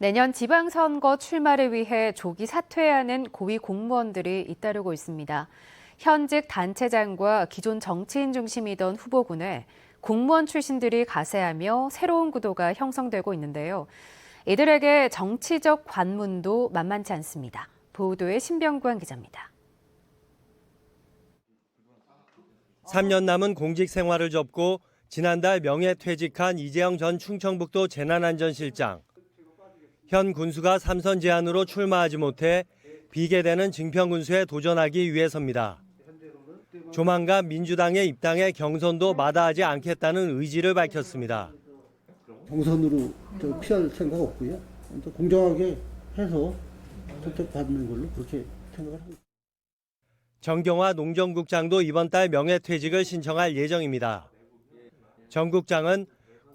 내년 지방선거 출마를 위해 조기 사퇴하는 고위 공무원들이 잇따르고 있습니다. 현직 단체장과 기존 정치인 중심이던 후보군에 공무원 출신들이 가세하며 새로운 구도가 형성되고 있는데요. 이들에게 정치적 관문도 만만치 않습니다. 보도의 신병관 기자입니다. 3년 남은 공직 생활을 접고 지난달 명예퇴직한 이재영 전 충청북도 재난안전실장. 현 군수가 삼선 제안으로 출마하지 못해 비계되는 증평 군수에 도전하기 위해서입니다. 조만간 민주당의 입당에 경선도 마다하지 않겠다는 의지를 밝혔습니다. 경선으로 저 피할 생각 없고요. 또 공정하게 해서 선택받는 걸로 그렇게 생각을 합니다. 정경화 농정국장도 이번 달 명예퇴직을 신청할 예정입니다. 정 국장은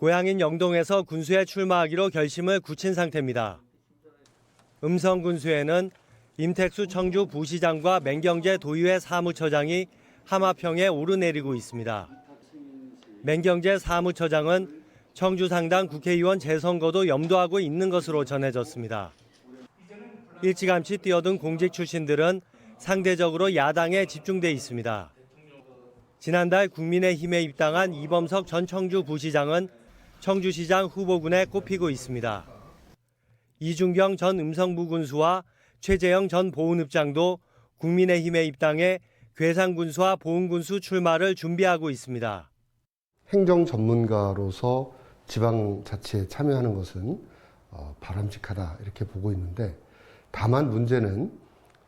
고향인 영동에서 군수에 출마하기로 결심을 굳힌 상태입니다. 음성 군수에는 임택수 청주 부시장과 맹경재 도의회 사무처장이 하마평에 오르내리고 있습니다. 맹경재 사무처장은 청주 상당 국회의원 재선거도 염두하고 있는 것으로 전해졌습니다. 일찌감치 뛰어든 공직 출신들은 상대적으로 야당에 집중돼 있습니다. 지난달 국민의힘에 입당한 이범석 전 청주 부시장은 청주시장 후보군에 꼽히고 있습니다. 이준경 전 음성부 군수와 최재형 전 보훈읍장도 국민의힘에 입당해 괴산군수와 보훈군수 출마를 준비하고 있습니다. 행정 전문가로서 지방자치에 참여하는 것은 어, 바람직하다 이렇게 보고 있는데 다만 문제는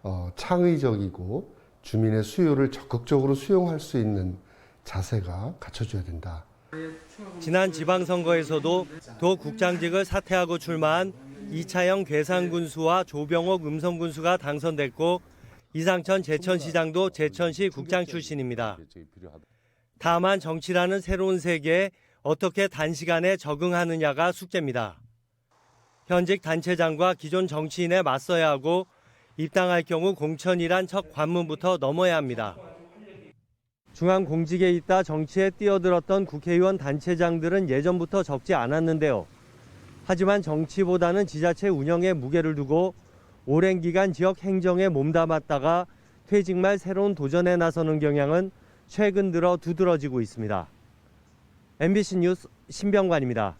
어, 창의적이고 주민의 수요를 적극적으로 수용할 수 있는 자세가 갖춰져야 된다. 지난 지방선거에서도 도 국장직을 사퇴하고 출마한 이차영 괴산군수와 조병옥 음성군수가 당선됐고 이상천 제천시장도 제천시 국장 출신입니다. 다만 정치라는 새로운 세계에 어떻게 단시간에 적응하느냐가 숙제입니다. 현직 단체장과 기존 정치인에 맞서야 하고 입당할 경우 공천이란 첫 관문부터 넘어야 합니다. 중앙 공직에 있다 정치에 뛰어들었던 국회의원 단체장들은 예전부터 적지 않았는데요. 하지만 정치보다는 지자체 운영에 무게를 두고 오랜 기간 지역 행정에 몸담았다가 퇴직 말 새로운 도전에 나서는 경향은 최근 들어 두드러지고 있습니다. MBC 뉴스 신병관입니다.